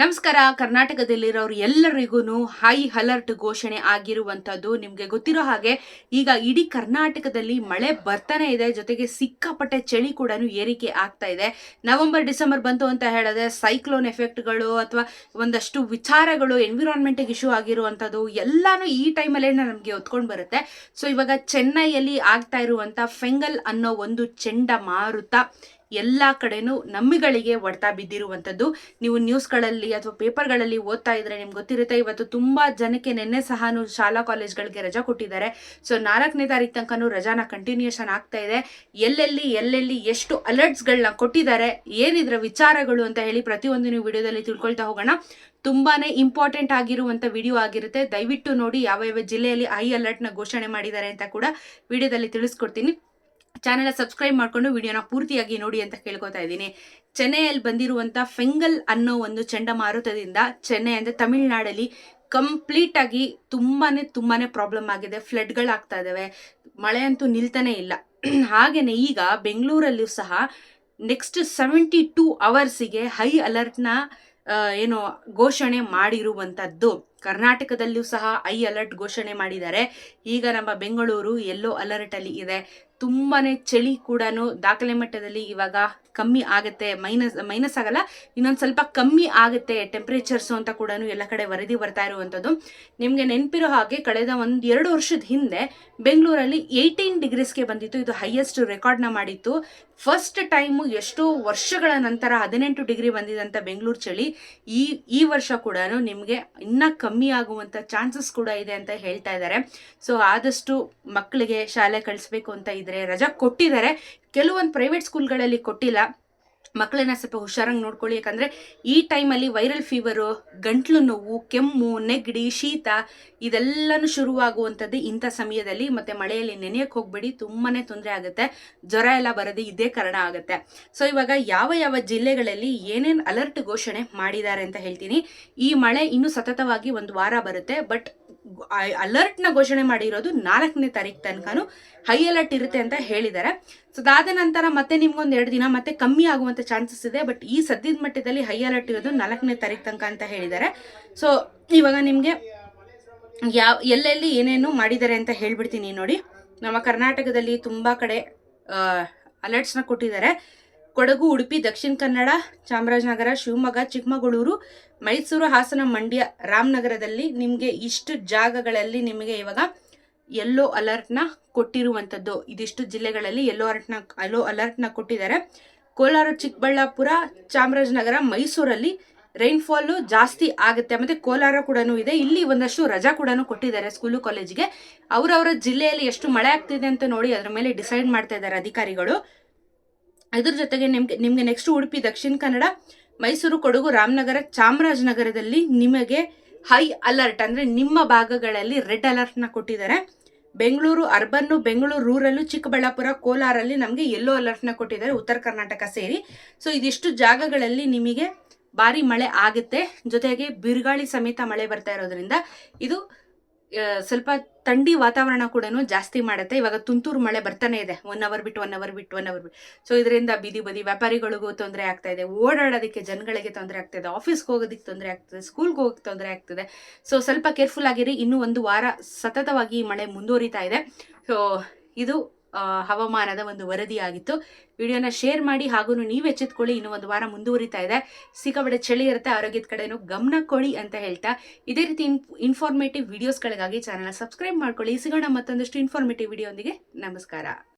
ನಮಸ್ಕಾರ. ಕರ್ನಾಟಕದಲ್ಲಿರೋರು ಎಲ್ಲರಿಗೂ high alert ಘೋಷಣೆ ಆಗಿರುವಂಥದ್ದು ನಿಮಗೆ ಗೊತ್ತಿರೋ ಹಾಗೆ ಈಗ ಇಡೀ ಕರ್ನಾಟಕದಲ್ಲಿ ಮಳೆ ಬರ್ತಾನೆ ಇದೆ. ಜೊತೆಗೆ ಸಿಕ್ಕಾಪಟ್ಟೆ ಚಳಿ ಕೂಡ ಏರಿಕೆ ಆಗ್ತಾ ಇದೆ. ನವೆಂಬರ್, ಡಿಸೆಂಬರ್ ಬಂತು ಅಂತ ಹೇಳಿದ್ರೆ ಸೈಕ್ಲೋನ್ ಎಫೆಕ್ಟ್ಗಳು ಅಥವಾ ಒಂದಷ್ಟು ವಿಚಾರಗಳು ಎನ್ವಿರಾನ್ಮೆಂಟಿಗೆ ಇಶ್ಯೂ ಆಗಿರುವಂಥದ್ದು ಎಲ್ಲಾನು ಈ ಟೈಮಲ್ಲೇ ನಮಗೆ ಹೊತ್ಕೊಂಡು ಬರುತ್ತೆ. ಸೊ ಇವಾಗ ಚೆನ್ನೈಯಲ್ಲಿ ಆಗ್ತಾ ಇರುವಂಥ ಫೆಂಗಲ್ ಅನ್ನೋ ಒಂದು ಚಂಡಮಾರುತ ಎಲ್ಲ ಕಡೆನೂ ನಮ್ಮಿಗಳಿಗೆ ಹೊಡ್ತಾ ಬಿದ್ದಿರುವಂಥದ್ದು. ನೀವು ನ್ಯೂಸ್ಗಳಲ್ಲಿ ಅಥವಾ ಪೇಪರ್ಗಳಲ್ಲಿ ಓದ್ತಾ ಇದ್ರೆ ನಿಮ್ಗೆ ಗೊತ್ತಿರುತ್ತೆ, ಇವತ್ತು ತುಂಬ ಜನಕ್ಕೆ ನಿನ್ನೆ ಸಹ ಶಾಲಾ ಕಾಲೇಜ್ಗಳಿಗೆ ರಜಾ ಕೊಟ್ಟಿದ್ದಾರೆ. ಸೊ ನಾಲ್ಕನೇ ತಾರೀಕು ತನಕನೂ ರಜಾನ ಕಂಟಿನ್ಯೂಷನ್ ಆಗ್ತಾ ಇದೆ. ಎಲ್ಲೆಲ್ಲಿ ಎಲ್ಲೆಲ್ಲಿ ಎಷ್ಟು ಅಲರ್ಟ್ಸ್ಗಳನ್ನ ಕೊಟ್ಟಿದ್ದಾರೆ, ಏನಿದ್ರ ವಿಚಾರಗಳು ಅಂತ ಹೇಳಿ ಪ್ರತಿಯೊಂದು ನೀವು ವಿಡಿಯೋದಲ್ಲಿ ತಿಳ್ಕೊಳ್ತಾ ಹೋಗೋಣ. ತುಂಬಾ ಇಂಪಾರ್ಟೆಂಟ್ ಆಗಿರುವಂಥ ವಿಡಿಯೋ ಆಗಿರುತ್ತೆ. ದಯವಿಟ್ಟು ನೋಡಿ ಯಾವ ಯಾವ ಜಿಲ್ಲೆಯಲ್ಲಿ ಹೈ ಅಲರ್ಟ್ನ ಘೋಷಣೆ ಮಾಡಿದ್ದಾರೆ ಅಂತ ಕೂಡ ವಿಡಿಯೋದಲ್ಲಿ ತಿಳಿಸ್ಕೊಡ್ತೀನಿ. ಚಾನೆಲ್ ಸಬ್ಸ್ಕ್ರೈಬ್ ಮಾಡ್ಕೊಂಡು ವಿಡಿಯೋನ ಪೂರ್ತಿಯಾಗಿ ನೋಡಿ ಅಂತ ಕೇಳ್ಕೊತಾ ಇದ್ದೀನಿ. ಚೆನ್ನೈಯಲ್ಲಿ ಬಂದಿರುವಂಥ ಫೆಂಗಲ್ ಅನ್ನೋ ಒಂದು ಚಂಡಮಾರುತದಿಂದ ಚೆನ್ನೈ ಅಂದ್ರೆ ತಮಿಳುನಾಡಲ್ಲಿ ಕಂಪ್ಲೀಟ್ ಆಗಿ ತುಂಬಾನೇ ತುಂಬಾನೇ ಪ್ರಾಬ್ಲಮ್ ಆಗಿದೆ. ಫ್ಲಡ್ಗಳಾಗ್ತಾ ಇದ್ದಾವೆ ಮಳೆ ಅಂತೂ ನಿಲ್ತಾನೆ ಇಲ್ಲ. ಹಾಗೆಯೇ ಈಗ ಬೆಂಗಳೂರಲ್ಲೂ ಸಹ ನೆಕ್ಸ್ಟ್ ಸೆವೆಂಟಿ ಟೂ ಅವರ್ಸಿಗೆ ಹೈ ಅಲರ್ಟ್ನ ಏನು ಘೋಷಣೆ ಮಾಡಿರುವಂಥದ್ದು ಕರ್ನಾಟಕದಲ್ಲೂ ಸಹ ಐ ಅಲರ್ಟ್ ಘೋಷಣೆ ಮಾಡಿದ್ದಾರೆ. ಈಗ ನಮ್ಮ ಬೆಂಗಳೂರು ಎಲ್ಲೋ ಅಲರ್ಟ್ ಅಲ್ಲಿ ಇದೆ. ತುಂಬಾನೇ ಚಳಿ ಕೂಡ ದಾಖಲೆ ಮಟ್ಟದಲ್ಲಿ ಇವಾಗ ಕಮ್ಮಿ ಆಗುತ್ತೆ, ಮೈನಸ್ ಮೈನಸ್ ಆಗಲ್ಲ, ಇನ್ನೊಂದು ಸ್ವಲ್ಪ ಕಮ್ಮಿ ಆಗುತ್ತೆ ಟೆಂಪ್ರೇಚರ್ಸು ಅಂತ ಕೂಡ ಎಲ್ಲ ಕಡೆ ವರದಿ ಬರ್ತಾ ಇರುವಂಥದ್ದು. ನಿಮಗೆ ನೆನಪಿರೋ ಹಾಗೆ ಕಳೆದ ಒಂದು ಎರಡು ವರ್ಷದ ಹಿಂದೆ ಬೆಂಗಳೂರಲ್ಲಿ ಏಯ್ಟೀನ್ ಡಿಗ್ರೀಸ್ಗೆ ಬಂದಿತ್ತು, ಇದು ಹೈಯೆಸ್ಟ್ ರೆಕಾರ್ಡ್ನ ಮಾಡಿತ್ತು. ಫಸ್ಟ್ ಟೈಮು ಎಷ್ಟೋ ವರ್ಷಗಳ ನಂತರ ಹದಿನೆಂಟು ಡಿಗ್ರಿ ಬಂದಿದಂಥ ಬೆಂಗಳೂರು ಚಳಿ. ಈ ಈ ವರ್ಷ ಕೂಡ ನಿಮಗೆ ಇನ್ನೂ ಕಮ್ಮಿ ಆಗುವಂಥ ಚಾನ್ಸಸ್ ಕೂಡ ಇದೆ ಅಂತ ಹೇಳ್ತಾ ಇದ್ದಾರೆ ಸೊ ಆದಷ್ಟು ಮಕ್ಕಳಿಗೆ ಶಾಲೆ ಕಳಿಸ್ಬೇಕು ಅಂತ ಇದ್ರೆ ರಜಾ ಕೊಟ್ಟಿದ್ದಾರೆ. ಕೆಲವೊಂದು ಪ್ರೈವೇಟ್ ಸ್ಕೂಲ್ಗಳಲ್ಲಿ ಕೊಟ್ಟಿಲ್ಲ. ಮಕ್ಕಳನ್ನ ಸ್ವಲ್ಪ ಹುಷಾರಾಗಿ ನೋಡ್ಕೊಳ್ಳಿ. ಯಾಕಂದರೆ ಈ ಟೈಮಲ್ಲಿ ವೈರಲ್ ಫೀವರು ಗಂಟ್ಲು ನೋವು, ಕೆಮ್ಮು, ನೆಗಡಿ, ಶೀತ ಇದೆಲ್ಲನೂ ಶುರುವಾಗುವಂಥದ್ದು ಇಂಥ ಸಮಯದಲ್ಲಿ. ಮತ್ತು ಮಳೆಯಲ್ಲಿ ನೆನೆಯಕ್ಕೆ ಹೋಗ್ಬೇಡಿ ತುಂಬಾ ತೊಂದರೆ ಆಗುತ್ತೆ. ಜ್ವರ ಎಲ್ಲ ಬರೋದು ಇದೇ ಕಾರಣ ಆಗುತ್ತೆ. ಸೊ ಇವಾಗ ಯಾವ ಯಾವ ಜಿಲ್ಲೆಗಳಲ್ಲಿ ಏನೇನು ಅಲರ್ಟ್ ಘೋಷಣೆ ಮಾಡಿದ್ದಾರೆ ಅಂತ ಹೇಳ್ತೀನಿ. ಈ ಮಳೆ ಇನ್ನೂ ಸತತವಾಗಿ ಒಂದು ವಾರ ಬರುತ್ತೆ. ಬಟ್ ಅಲರ್ಟ್ನ ಘೋಷಣೆ ಮಾಡಿರೋದು ನಾಲ್ಕನೇ ತಾರೀಕು ತನಕನೂ ಹೈ ಅಲರ್ಟ್ ಇರುತ್ತೆ ಅಂತ ಹೇಳಿದ್ದಾರೆ. ಸೊ ಅದಾದ ನಂತರ ಮತ್ತೆ ನಿಮ್ಗೊಂದು ಎರಡು ದಿನ ಮತ್ತೆ ಕಮ್ಮಿ ಆಗುವಂತ ಚಾನ್ಸಸ್ ಇದೆ. ಬಟ್ ಈ ಸದ್ಯದ ಮಟ್ಟದಲ್ಲಿ ಹೈ ಅಲರ್ಟ್ ಇರೋದು ನಾಲ್ಕನೇ ತಾರೀಕು ತನಕ ಅಂತ ಹೇಳಿದ್ದಾರೆ. ಸೊ ಇವಾಗ ನಿಮಗೆ ಯಾವ ಎಲ್ಲೆಲ್ಲಿ ಏನೇನು ಮಾಡಿದ್ದಾರೆ ಅಂತ ಹೇಳ್ಬಿಡ್ತೀನಿ ನೋಡಿ. ನಮ್ಮ ಕರ್ನಾಟಕದಲ್ಲಿ ತುಂಬ ಕಡೆ ಅಲರ್ಟ್ಸ್ನ ಕೊಟ್ಟಿದ್ದಾರೆ. ಕೊಡಗು, ಉಡುಪಿ, ದಕ್ಷಿಣ ಕನ್ನಡ, ಚಾಮರಾಜನಗರ, ಶಿವಮೊಗ್ಗ, ಚಿಕ್ಕಮಗಳೂರು, ಮೈಸೂರು, ಹಾಸನ, ಮಂಡ್ಯ, ರಾಮನಗರದಲ್ಲಿ ನಿಮಗೆ ಇಷ್ಟು ಜಾಗಗಳಲ್ಲಿ ನಿಮಗೆ ಇವಾಗ ಎಲ್ಲೋ ಅಲರ್ಟ್ನ ಕೊಟ್ಟಿರುವಂಥದ್ದು ಇದಿಷ್ಟು ಜಿಲ್ಲೆಗಳಲ್ಲಿ ಎಲ್ಲೋ ಅಲರ್ಟ್ನ ಅಲೋ ಅಲರ್ಟ್ನ ಕೊಟ್ಟಿದ್ದಾರೆ. ಕೋಲಾರ, ಚಿಕ್ಕಬಳ್ಳಾಪುರ, ಚಾಮರಾಜನಗರ, ಮೈಸೂರಲ್ಲಿ ರೈನ್ಫಾಲು ಜಾಸ್ತಿ ಆಗುತ್ತೆ. ಮತ್ತು ಕೋಲಾರ ಕೂಡ ಇದೆ. ಇಲ್ಲಿ ಒಂದಷ್ಟು ರಜಾ ಕೂಡ ಕೊಟ್ಟಿದ್ದಾರೆ ಸ್ಕೂಲು ಕಾಲೇಜಿಗೆ ಅವರವರ ಜಿಲ್ಲೆಯಲ್ಲಿ ಎಷ್ಟು ಮಳೆ ಆಗ್ತಿದೆ ಅಂತ ನೋಡಿ ಅದರ ಮೇಲೆ ಡಿಸೈಡ್ ಮಾಡ್ತಾ ಇದ್ದಾರೆ ಅಧಿಕಾರಿಗಳು. ಇದ್ರ ಜೊತೆಗೆ ನಿಮ್ಗೆ, ನಿಮಗೆ ನೆಕ್ಸ್ಟ್ ಉಡುಪಿ ದಕ್ಷಿಣ ಕನ್ನಡ, ಮೈಸೂರು, ಕೊಡಗು, ರಾಮನಗರ, ಚಾಮರಾಜನಗರದಲ್ಲಿ ನಿಮಗೆ ಹೈ ಅಲರ್ಟ್ ಅಂದ್ರೆ ನಿಮ್ಮ ಭಾಗಗಳಲ್ಲಿ ರೆಡ್ ಅಲರ್ಟ್ನ ಕೊಟ್ಟಿದ್ದಾರೆ. ಬೆಂಗಳೂರು ಅರ್ಬನ್ನು ಬೆಂಗಳೂರು ರೂರಲ್ಲು ಚಿಕ್ಕಬಳ್ಳಾಪುರ, ಕೋಲಾರಲ್ಲಿ ನಮಗೆ ಯೆಲ್ಲೋ ಅಲರ್ಟ್ನ ಕೊಟ್ಟಿದ್ದಾರೆ, ಉತ್ತರ ಕರ್ನಾಟಕ ಸೇರಿ. ಸೊ ಇದಿಷ್ಟು ಜಾಗಗಳಲ್ಲಿ ನಿಮಗೆ ಭಾರಿ ಮಳೆ ಆಗುತ್ತೆ. ಜೊತೆಗೆ ಬಿರುಗಾಳಿ ಸಮೇತ ಮಳೆ ಬರ್ತಾ ಇರೋದ್ರಿಂದ ಇದು ಸ್ವಲ್ಪ ಥಂಡಿ ವಾತಾವರಣ ಕೂಡ ಜಾಸ್ತಿ ಮಾಡುತ್ತೆ. ಇವಾಗ ತುಂತುರು ಮಳೆ ಬರ್ತಾನೆ ಇದೆ. ಒನ್ ಅವರ್ ಬಿಟ್ಟು ಒನ್ ಅವರ್ ಬಿಟ್ಟು ಒನ್ ಅವರ್ ಬಿಟ್ಟು. ಸೊ ಇದರಿಂದ ಬೀದಿ ಬದಿ ವ್ಯಾಪಾರಿಗಳಿಗೂ ತೊಂದರೆ ಆಗ್ತಾ ಇದೆ. ಓಡಾಡೋದಕ್ಕೆ ಜನಗಳಿಗೆ ತೊಂದರೆ ಆಗ್ತಾ ಇದೆ. ಆಫೀಸ್ಗೆ ಹೋಗೋದಕ್ಕೆ ತೊಂದರೆ ಆಗ್ತದೆ ಸ್ಕೂಲ್ಗೆ ಹೋಗೋಕ್ಕೆ ತೊಂದರೆ ಆಗ್ತದೆ ಸೊ ಸ್ವಲ್ಪ ಕೇರ್ಫುಲ್ ಆಗಿರಿ. ಇನ್ನೂ ಒಂದು ವಾರ ಸತತವಾಗಿ ಮಳೆ ಮುಂದುವರಿತಾ ಇದೆ. ಸೊ ಇದು ಹವಾಮಾನದ ಒಂದು ವರದಿಯಾಗಿತ್ತು. ವಿಡಿಯೋನ ಶೇರ್ ಮಾಡಿ ಹಾಗೂ ನೀವು ಎಚ್ಚೆತ್ಕೊಳ್ಳಿ. ಇನ್ನು ಒಂದು ವಾರ ಮುಂದುವರಿತಾ ಇದೆ. ಸಿಕ್ಕಾಬಡೆ ಚಳಿ ಇರುತ್ತೆ. ಆರೋಗ್ಯದ ಕಡೆನೂ ಗಮನ ಕೊಡಿ ಅಂತ ಹೇಳ್ತಾ. ಇದೇ ರೀತಿ ಇನ್ಫಾರ್ಮೇಟಿವ್ ವಿಡಿಯೋಸ್ಗಳಿಗಾಗಿ ಚಾನಲ್ನ ಸಬ್ಸ್ಕ್ರೈಬ್ ಮಾಡ್ಕೊಳ್ಳಿ. ಸಿಗೋಣ ಮತ್ತೊಂದಷ್ಟು ಇನ್ಫಾರ್ಮೇಟಿವ್ ವಿಡಿಯೋ ನಮಸ್ಕಾರ.